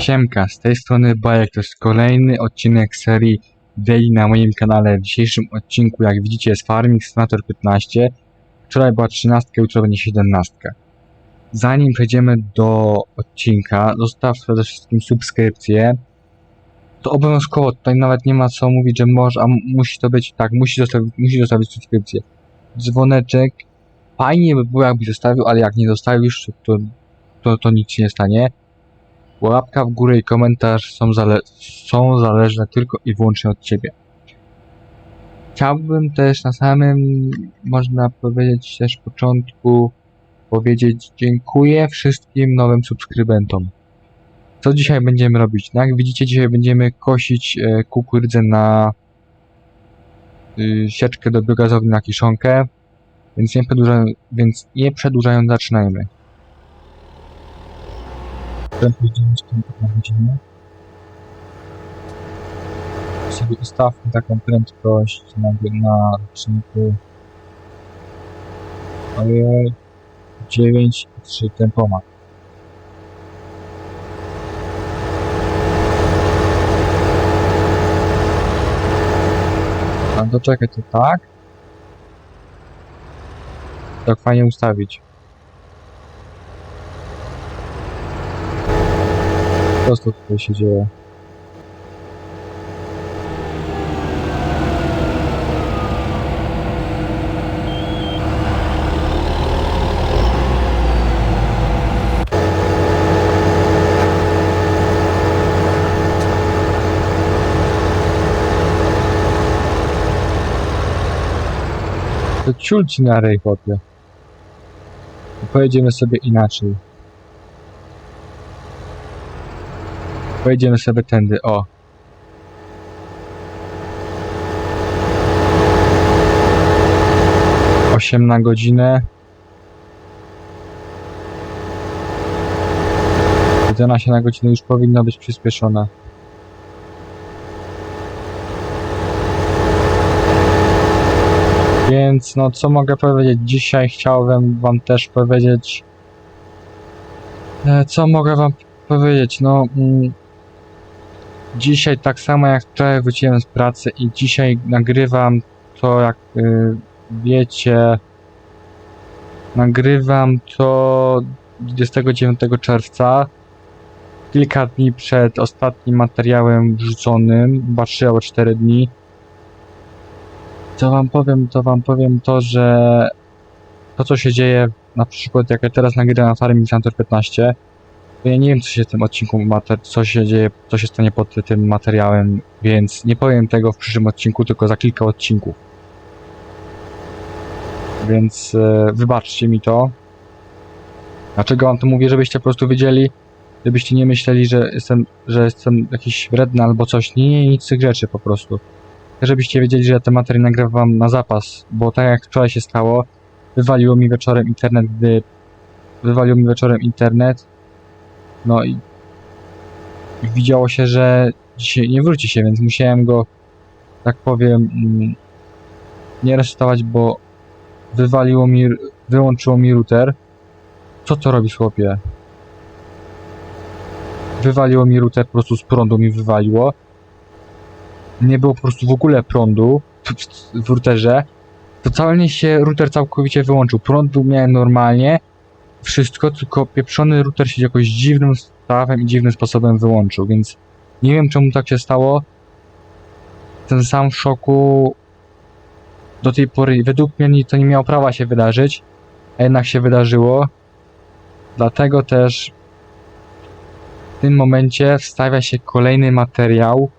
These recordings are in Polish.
Siemka, z tej strony Bajek, to jest kolejny odcinek serii Daily na moim kanale. W dzisiejszym odcinku, jak widzicie, jest Farming Simulator 15. Wczoraj była 13, jutro będzie 17. Zanim przejdziemy do odcinka, zostaw przede wszystkim subskrypcję. To obowiązkowo, tutaj nawet nie ma co mówić, że może, a musi to być, tak, musi zostawić, musi zostawić subskrypcję. Dzwoneczek, fajnie by było jakbyś zostawił, ale jak nie zostawisz, to, to, to nic się nie stanie. Łapka w górę i komentarz są, zale są zależne tylko i wyłącznie od Ciebie. Chciałbym też na samym, można powiedzieć też początku, powiedzieć dziękuję wszystkim nowym subskrybentom. Co dzisiaj będziemy robić? No jak widzicie, dzisiaj będziemy kosić e, kukurydzę na y, sieczkę do biogazowni na kiszonkę, więc nie, przedłużając, więc nie przedłużając zaczynajmy prędkość 9 km na godzinę. Sobie ustawmy taką prędkość na, na roczniku. Ojej, 9,3 tempomat. A doczekaj, to tak? Tak fajnie ustawić. To tutaj się dzieje? To ci na rej, chłopie. Sobie inaczej. Pojedziemy sobie tędy, o. Osiem na godzinę. 11 na godzinę już powinno być przyspieszone. Więc no co mogę powiedzieć? Dzisiaj chciałbym wam też powiedzieć e, co mogę wam powiedzieć? No mm, dzisiaj tak samo jak wczoraj wróciłem z pracy i dzisiaj nagrywam to jak y, wiecie nagrywam to 29 czerwca kilka dni przed ostatnim materiałem wrzuconym, chyba 3 albo 4 dni. Co wam powiem, to wam powiem to, że to co się dzieje, na przykład jak ja teraz nagrywam Farming Simulator 15, to ja nie wiem co się w tym odcinku, co się dzieje, co się stanie pod tym materiałem, więc nie powiem tego w przyszłym odcinku, tylko za kilka odcinków. Więc e, wybaczcie mi to. Dlaczego wam to mówię, żebyście po prostu wiedzieli, żebyście nie myśleli, że jestem, że jestem jakiś wredny albo coś. Nie, nie, nic z tych rzeczy po prostu. Żebyście wiedzieli, że ja te materiały nagrywam na zapas, bo tak jak wczoraj się stało, wywaliło mi wieczorem internet, gdy wywalił mi wieczorem internet, no i, widziało się, że dzisiaj nie wróci się, więc musiałem go, tak powiem, mm, nie resetować, bo wywaliło mi, wyłączyło mi router. Co to robi chłopie? Wywaliło mi router, po prostu z prądu mi wywaliło. Nie było po prostu w ogóle prądu w routerze. Totalnie się router całkowicie wyłączył. Prąd miałem normalnie, wszystko, tylko pieprzony router się jakoś dziwnym stawem i dziwnym sposobem wyłączył, więc nie wiem czemu tak się stało. Ten sam w szoku do tej pory, według mnie to nie miało prawa się wydarzyć, a jednak się wydarzyło. Dlatego też w tym momencie wstawia się kolejny materiał.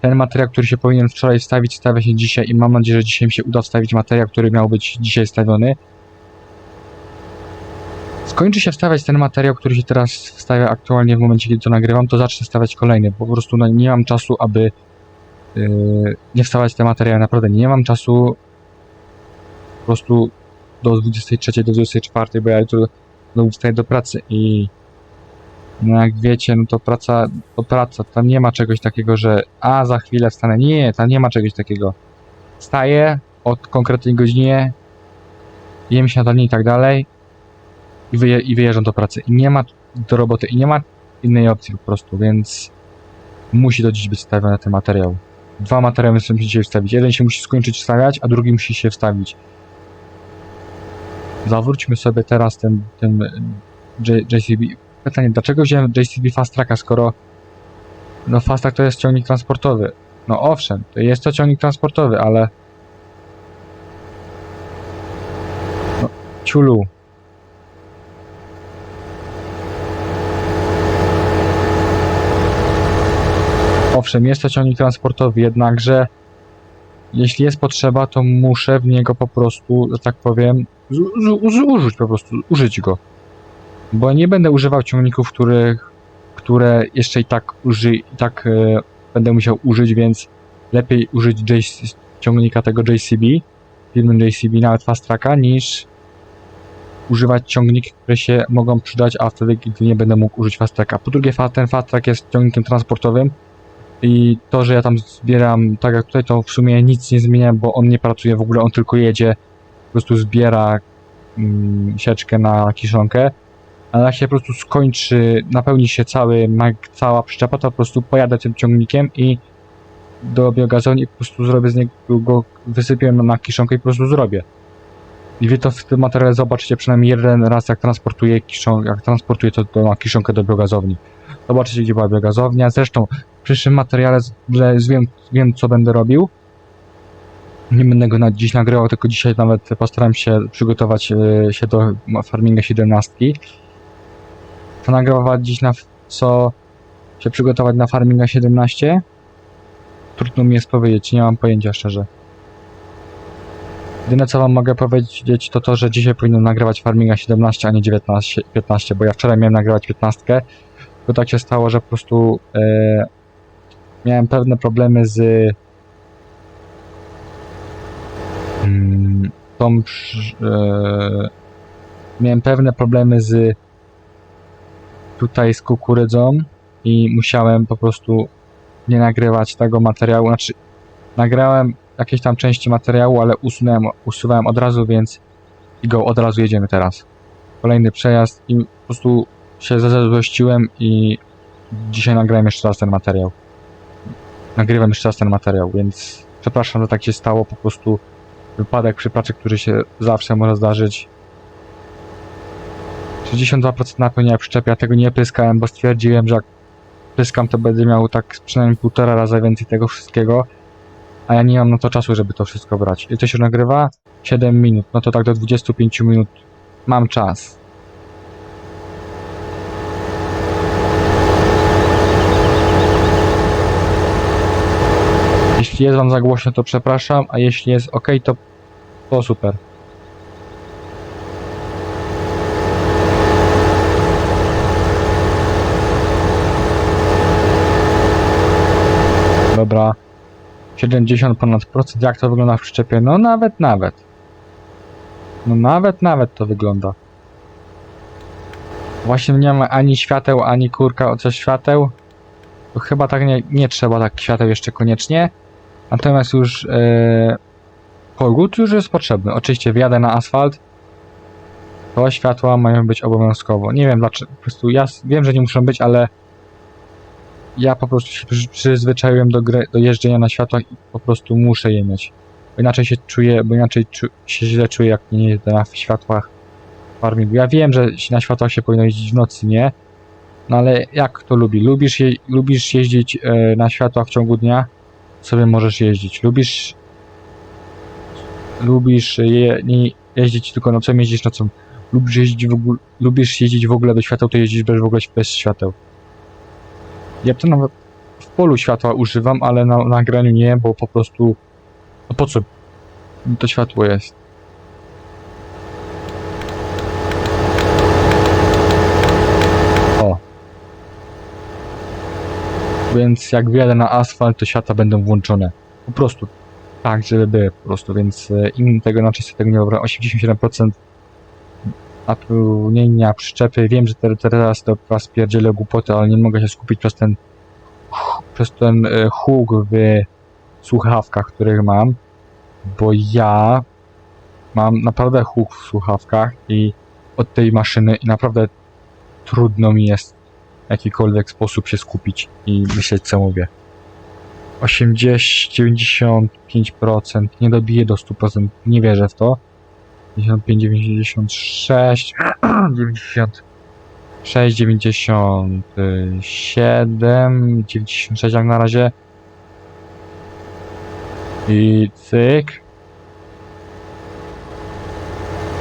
Ten materiał, który się powinien wczoraj wstawić, stawia się dzisiaj i mam nadzieję, że dzisiaj mi się uda wstawić materiał, który miał być dzisiaj stawiony. Skończy się wstawiać ten materiał, który się teraz wstawia aktualnie w momencie, kiedy to nagrywam, to zacznę stawiać kolejny. Po prostu no, nie mam czasu, aby yy, nie wstawiać te materiały. Naprawdę nie mam czasu po prostu do 23, do 24, bo ja jutro do wstaję do pracy i no jak wiecie, no to praca, to praca, tam nie ma czegoś takiego, że a za chwilę wstanę. Nie, tam nie ma czegoś takiego. Wstaję od konkretnej godzinie, jem śniadanie i tak dalej i, wyje, i wyjeżdżam do pracy. I nie ma do roboty, i nie ma innej opcji po prostu, więc musi do dziś być wstawiony ten materiał. Dwa materiały muszą się dzisiaj wstawić. Jeden się musi skończyć wstawiać, a drugi musi się wstawić. Zawróćmy sobie teraz ten, ten J- JCB. Pytanie, dlaczego wziąłem JCB Fast Tracka, skoro no Fast Track to jest ciągnik transportowy. No owszem, to jest to ciągnik transportowy, ale no, ciulu. Owszem, jest to ciągnik transportowy, jednakże jeśli jest potrzeba, to muszę w niego po prostu, że tak powiem, zużyć po prostu, użyć go. Bo nie będę używał ciągników, których, które jeszcze i tak uży, i tak e, będę musiał użyć, więc lepiej użyć JC, ciągnika tego JCB, firmy JCB, nawet Fast Tracka, niż używać ciągniki, które się mogą przydać, a wtedy, gdy nie będę mógł użyć Fast Tracka. Po drugie, ten Fast Track jest ciągnikiem transportowym, i to, że ja tam zbieram, tak jak tutaj, to w sumie nic nie zmienia, bo on nie pracuje w ogóle, on tylko jedzie, po prostu zbiera mm, sieczkę na kiszonkę, ale jak się po prostu skończy, napełni się cały, cała przyczepa, to po prostu pojadę tym ciągnikiem i do biogazowni i po prostu zrobię z niego, go wysypię na kiszonkę i po prostu zrobię. I wy to w tym materiale zobaczycie przynajmniej jeden raz, jak transportuję kiszonkę, jak transportuję to, to na kiszonkę do biogazowni. Zobaczycie, gdzie była biogazownia. Zresztą w przyszłym materiale że wiem, wiem, co będę robił. Nie będę go na dziś nagrywał, tylko dzisiaj nawet postaram się przygotować e, się do farminga 17. Co nagrywać dziś na co się przygotować na farminga 17? Trudno mi jest powiedzieć, nie mam pojęcia szczerze. Jedyne co wam mogę powiedzieć to to, że dzisiaj powinienem nagrywać farminga 17, a nie 19, 15, bo ja wczoraj miałem nagrywać 15, to tak się stało, że po prostu e, miałem pewne problemy z mm, tą e, miałem pewne problemy z tutaj z kukurydzą i musiałem po prostu nie nagrywać tego materiału, znaczy nagrałem jakieś tam części materiału, ale usunąłem, usuwałem od razu, więc i go od razu jedziemy teraz. Kolejny przejazd i po prostu się zazłościłem i dzisiaj nagrałem jeszcze raz ten materiał. Nagrywam jeszcze raz ten materiał, więc przepraszam, że tak się stało. Po prostu wypadek przy pracy, który się zawsze może zdarzyć. 62% napełnienia przyczepy, ja tego nie pyskałem, bo stwierdziłem, że jak pyskam, to będę miał tak przynajmniej półtora raza więcej tego wszystkiego, a ja nie mam na to czasu, żeby to wszystko brać. Ile to się nagrywa? 7 minut, no to tak do 25 minut mam czas. Jeśli jest wam za głośno, to przepraszam, a jeśli jest ok, to, to super. Dobra. 70 ponad procent. Jak to wygląda w przyczepie? No nawet, nawet. No nawet, nawet to wygląda. Właśnie nie ma ani świateł, ani kurka co świateł. To chyba tak nie, nie trzeba tak świateł jeszcze koniecznie. Natomiast już e, kogut już jest potrzebny. Oczywiście wjadę na asfalt. To światła mają być obowiązkowo. Nie wiem dlaczego. Po prostu ja wiem, że nie muszą być, ale ja po prostu się przy- przyzwyczaiłem do, gry, do jeżdżenia na światłach i po prostu muszę je mieć. Bo inaczej się czuję, bo inaczej czu, się źle czuję, jak nie jeżdżę na światłach farmingu. Ja wiem, że na światłach się powinno jeździć w nocy, nie? No ale jak kto lubi? Lubisz, je, lubisz jeździć e, na światłach w ciągu dnia? Sobie możesz jeździć. Lubisz lubisz je, nie jeździć tylko nocą, jeździsz nocą. Lubisz jeździć w ogóle, lubisz jeździć w ogóle do świateł, to jeździsz bez, w ogóle bez świateł. Ja to nawet w polu światła używam, ale na nagraniu nie, bo po prostu no po co to światło jest? O. Więc jak wjadę na asfalt, to światła będą włączone. Po prostu. Tak, żeby były po prostu, więc e, im tego inaczej sobie tego nie wyobrażam. 87% napełnienia przyczepy. Wiem, że te- teraz to was pierdzielę głupoty, ale nie mogę się skupić przez ten przez ten e, huk w słuchawkach, których mam, bo ja mam naprawdę huk w słuchawkach i od tej maszyny i naprawdę trudno mi jest jakikolwiek sposób się skupić i myśleć co mówię. 80, 95%, nie dobiję do 100%, nie wierzę w to. 95, 96, 96, 97, 96 jak na razie. I cyk.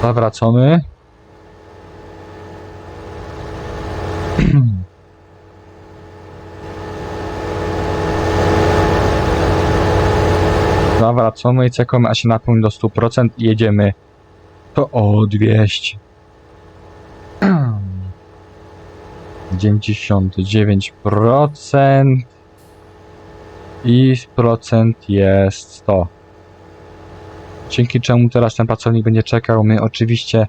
Zawracamy. Zawracamy i czekamy aż się napełni do 100% i jedziemy to odwieźć. 99% i procent jest 100. Dzięki czemu teraz ten pracownik będzie czekał. My oczywiście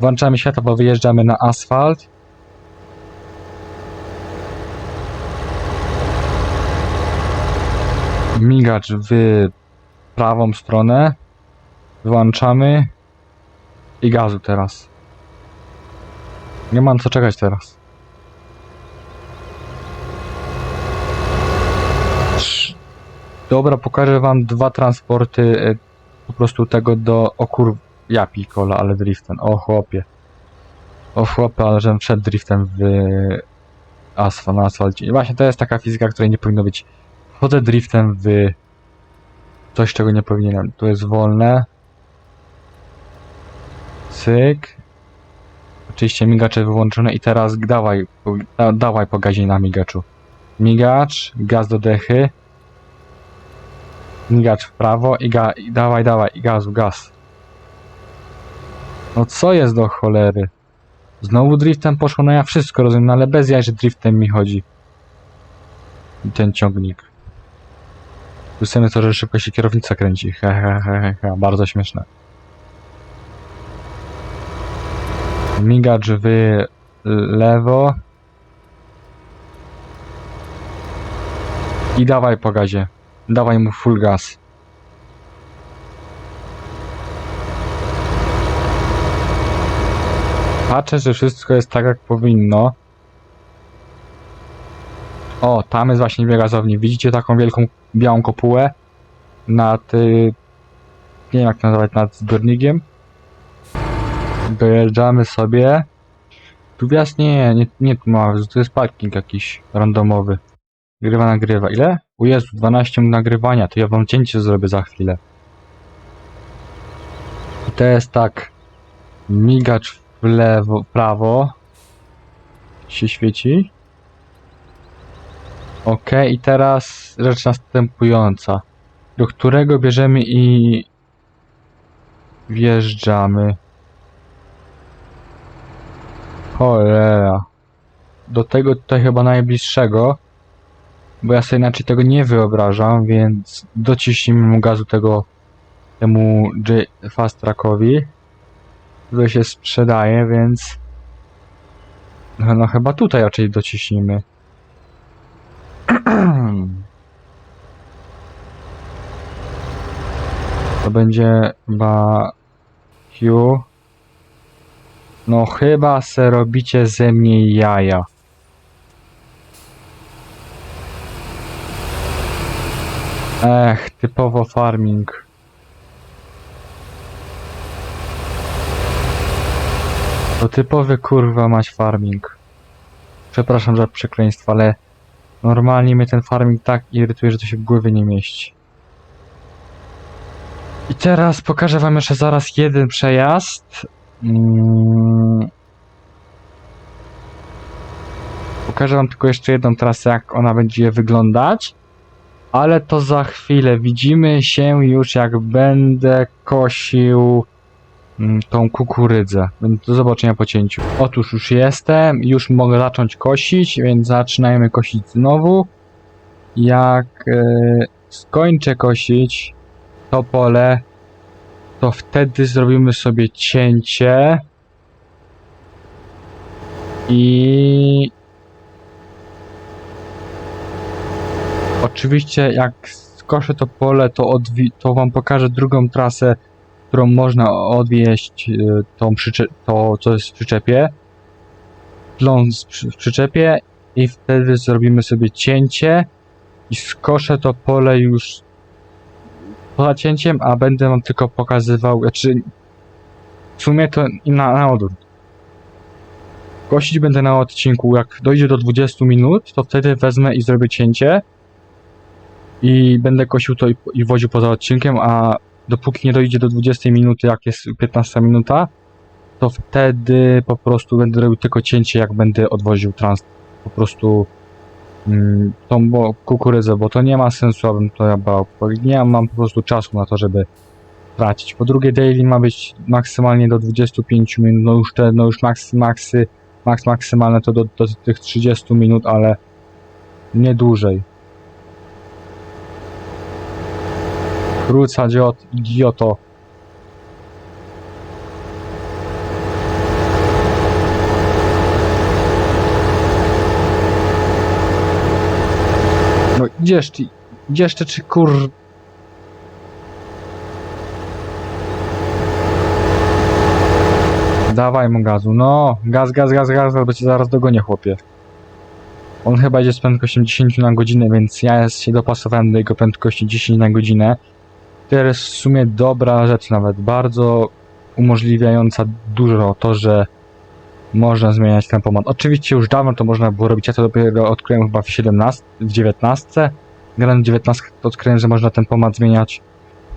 włączamy światło, bo wyjeżdżamy na asfalt. Migacz w prawą stronę. Włączamy. I gazu teraz. Nie mam co czekać teraz. Dobra, pokażę wam dwa transporty y, po prostu tego do... O kur... Ja pikola, ale driftem. O chłopie. O chłopie, ale żebym wszedł driftem w asfalt, na asfalcie. I właśnie to jest taka fizyka, której nie powinno być. Wchodzę driftem w coś, czego nie powinienem. To jest wolne. Cyk. Oczywiście migacze wyłączone i teraz dawaj, da, dawaj po gazie na migaczu. Migacz, gaz do dechy. Migacz w prawo i, ga, i dawaj, dawaj, i gazu, gaz. No co jest do cholery? Znowu driftem poszło, no ja wszystko rozumiem, no ale bez jaj, że driftem mi chodzi. I ten ciągnik. Sobie to, że szybko się kierownica kręci. He, he, he, he. Bardzo śmieszne. Migacz w lewo. I dawaj po gazie. Dawaj mu full gas. Patrzę, że wszystko jest tak jak powinno. O, tam jest właśnie dwie gazowni. Widzicie taką wielką białą kopułę nad, y, nie wiem jak to nazwać, nad zbiornikiem. Dojeżdżamy sobie. Tu wjazd nie, nie, nie tu ma, to jest parking jakiś randomowy. Grywa, nagrywa. Ile? O Jezu, 12 minut nagrywania, to ja wam cięcie zrobię za chwilę. I to jest tak. Migacz w lewo, prawo. Się świeci. Ok, i teraz rzecz następująca. Do którego bierzemy i wjeżdżamy. Cholera. Do tego tutaj chyba najbliższego. Bo ja sobie inaczej tego nie wyobrażam, więc dociśnijmy mu gazu tego temu J Fast Trackowi. To się sprzedaje, więc no, no chyba tutaj raczej dociśnijmy. To będzie chyba Q. No chyba se robicie ze mnie jaja. Ech, typowo farming. To typowy kurwa mać farming. Przepraszam za przekleństwo, ale normalnie mnie ten farming tak irytuje, że to się w głowie nie mieści. I teraz pokażę wam jeszcze zaraz jeden przejazd. Mm. Pokażę wam tylko jeszcze jedną trasę, jak ona będzie wyglądać. Ale to za chwilę. Widzimy się już, jak będę kosił tą kukurydzę. Więc do zobaczenia po cięciu. Otóż już jestem, już mogę zacząć kosić, więc zaczynajmy kosić znowu. Jak e, skończę kosić to pole, to wtedy zrobimy sobie cięcie. I oczywiście jak skoszę to pole, to, to wam pokażę drugą trasę, którą można odwieźć y, tą to, co jest w przyczepie. przy, w przyczepie i wtedy zrobimy sobie cięcie i skoszę to pole już poza cięciem, a będę wam tylko pokazywał, znaczy w sumie to na, na odwrót. Kosić będę na odcinku, jak dojdzie do 20 minut, to wtedy wezmę i zrobię cięcie i będę kosił to i, i woził poza odcinkiem, a dopóki nie dojdzie do 20 minuty, jak jest 15 minuta, to wtedy po prostu będę robił tylko cięcie, jak będę odwoził trans po prostu mm, tą bo, kukurydzę, bo to nie ma sensu, abym to ja brał. Nie mam po prostu czasu na to, żeby tracić. Po drugie, daily ma być maksymalnie do 25 minut, no już te, no już maksy, maksy, maks maksymalne to do, do tych 30 minut, ale nie dłużej. Króca, idiot, idioto. No idziesz ty, ty, czy kur... Dawaj mu gazu, no, gaz, gaz, gaz, gaz, bo cię zaraz dogonię, chłopie. On chyba idzie z prędkością 10 na godzinę, więc ja się dopasowałem do jego prędkości 10 na godzinę. To jest w sumie dobra rzecz nawet, bardzo umożliwiająca dużo to, że można zmieniać tempomat. Oczywiście już dawno to można było robić, ja to dopiero odkryłem chyba w 17, w 19. Grałem w 19 to odkryłem, że można tempomat zmieniać.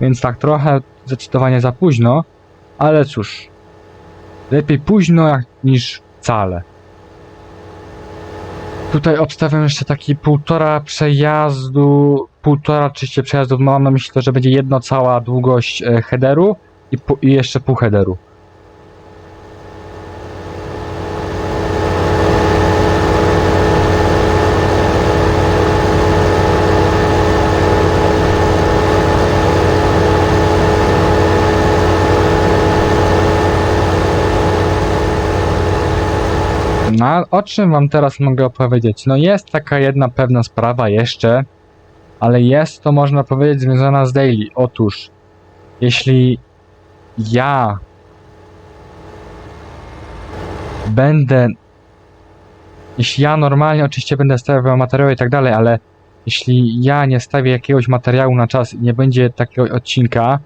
Więc tak, trochę zdecydowanie za późno, ale cóż. Lepiej późno jak niż wcale. Tutaj obstawiam jeszcze taki półtora przejazdu, półtora oczywiście przejazdów, mam na myśli to, że będzie jedno cała długość e, headeru i, i jeszcze pół headeru. No, o czym wam teraz mogę opowiedzieć? No jest taka jedna pewna sprawa jeszcze, ale jest to można powiedzieć związana z daily. Otóż, jeśli ja będę, jeśli ja normalnie oczywiście będę stawiał materiały i tak dalej, ale jeśli ja nie stawię jakiegoś materiału na czas i nie będzie takiego odcinka,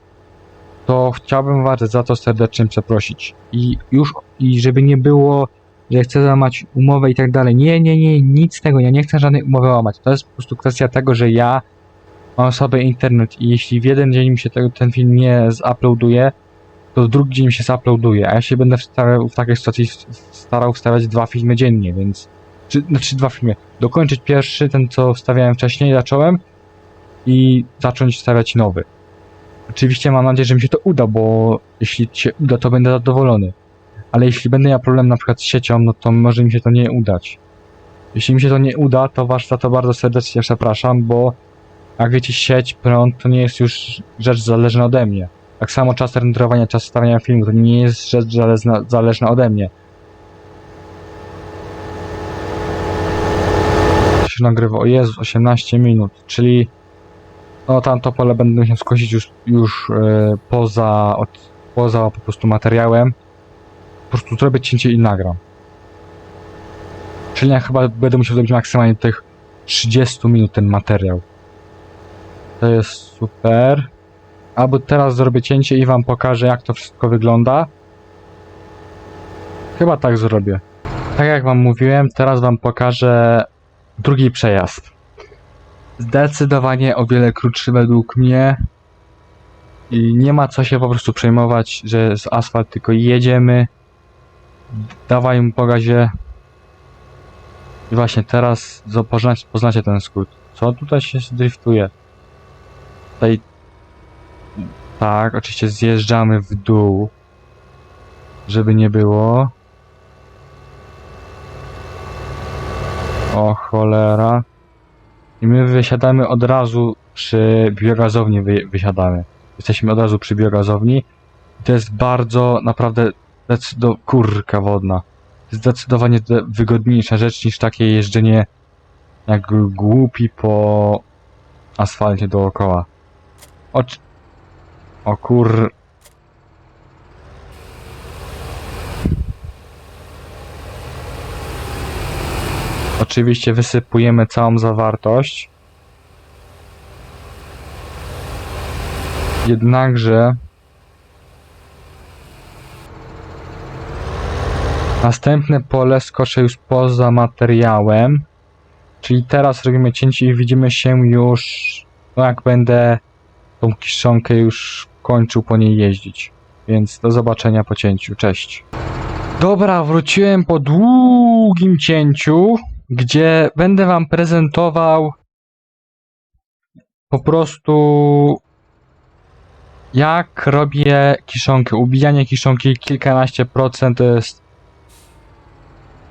to chciałbym was za to serdecznie przeprosić. I już, i żeby nie było że chcę złamać umowę i tak dalej. Nie, nie, nie, nic z tego. Ja nie chcę żadnej umowy łamać. To jest po prostu kwestia tego, że ja mam sobie internet i jeśli w jeden dzień mi się tego, ten film nie zuploaduje, to w drugi dzień mi się zuploaduje, a ja się będę w takiej sytuacji starał wstawiać dwa filmy dziennie, więc czy, znaczy dwa filmy. Dokończyć pierwszy, ten co wstawiałem wcześniej, zacząłem i zacząć wstawiać nowy. Oczywiście mam nadzieję, że mi się to uda, bo jeśli się uda, to będę zadowolony ale jeśli będę miał problem na przykład z siecią, no to może mi się to nie udać. Jeśli mi się to nie uda, to was za to bardzo serdecznie przepraszam, bo jak wiecie, sieć, prąd to nie jest już rzecz zależna ode mnie. Tak samo czas renderowania, czas stawiania filmu to nie jest rzecz zależna, zależna ode mnie. To się nagrywa, o Jezu, 18 minut, czyli no tamto pole będę musiał skosić już, już e, poza, od, poza po prostu materiałem prostu zrobię cięcie i nagram. Czyli ja chyba będę musiał zrobić maksymalnie tych 30 minut ten materiał. To jest super. Albo teraz zrobię cięcie i wam pokażę jak to wszystko wygląda. Chyba tak zrobię. Tak jak wam mówiłem, teraz wam pokażę drugi przejazd. Zdecydowanie o wiele krótszy według mnie. I nie ma co się po prostu przejmować, że jest asfalt, tylko jedziemy. Dawaj mu po gazie. I właśnie teraz poznacie, poznacie ten skrót. Co tutaj się driftuje? Tutaj... Tak, oczywiście zjeżdżamy w dół. Żeby nie było. O cholera. I my wysiadamy od razu przy biogazowni wy, wysiadamy. Jesteśmy od razu przy biogazowni. To jest bardzo, naprawdę Zdecydo... kurka wodna. Zdecydowanie de- wygodniejsza rzecz niż takie jeżdżenie jak głupi po asfalcie dookoła. O, o kur... oczywiście wysypujemy całą zawartość. Jednakże następne pole skoczę już poza materiałem. Czyli teraz robimy cięcie i widzimy się już, no jak będę tą kiszonkę już kończył po niej jeździć. Więc do zobaczenia po cięciu. Cześć. Dobra, wróciłem po długim cięciu, gdzie będę wam prezentował po prostu jak robię kiszonkę. Ubijanie kiszonki kilkanaście procent to jest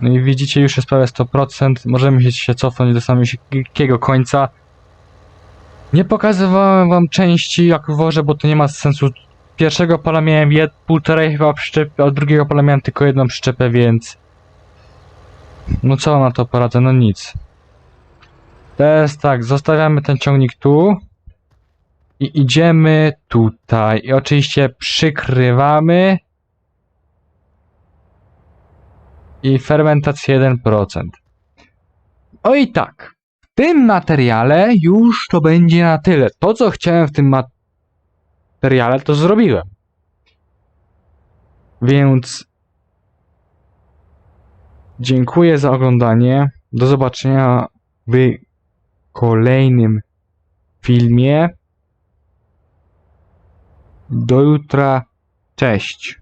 no i widzicie, już jest prawie 100%. Możemy się cofnąć do samego końca. Nie pokazywałem wam części jak wożę, bo to nie ma sensu. Pierwszego pola miałem jed, półtorej chyba przyczepy, a drugiego pola miałem tylko jedną przyczepę, więc... No co na to poradzę? No nic. Teraz tak, zostawiamy ten ciągnik tu. I idziemy tutaj. I oczywiście przykrywamy. I fermentacja 1%. O i tak, w tym materiale już to będzie na tyle. To, co chciałem w tym materiale, to zrobiłem. Więc dziękuję za oglądanie. Do zobaczenia w kolejnym filmie. Do jutra. Cześć.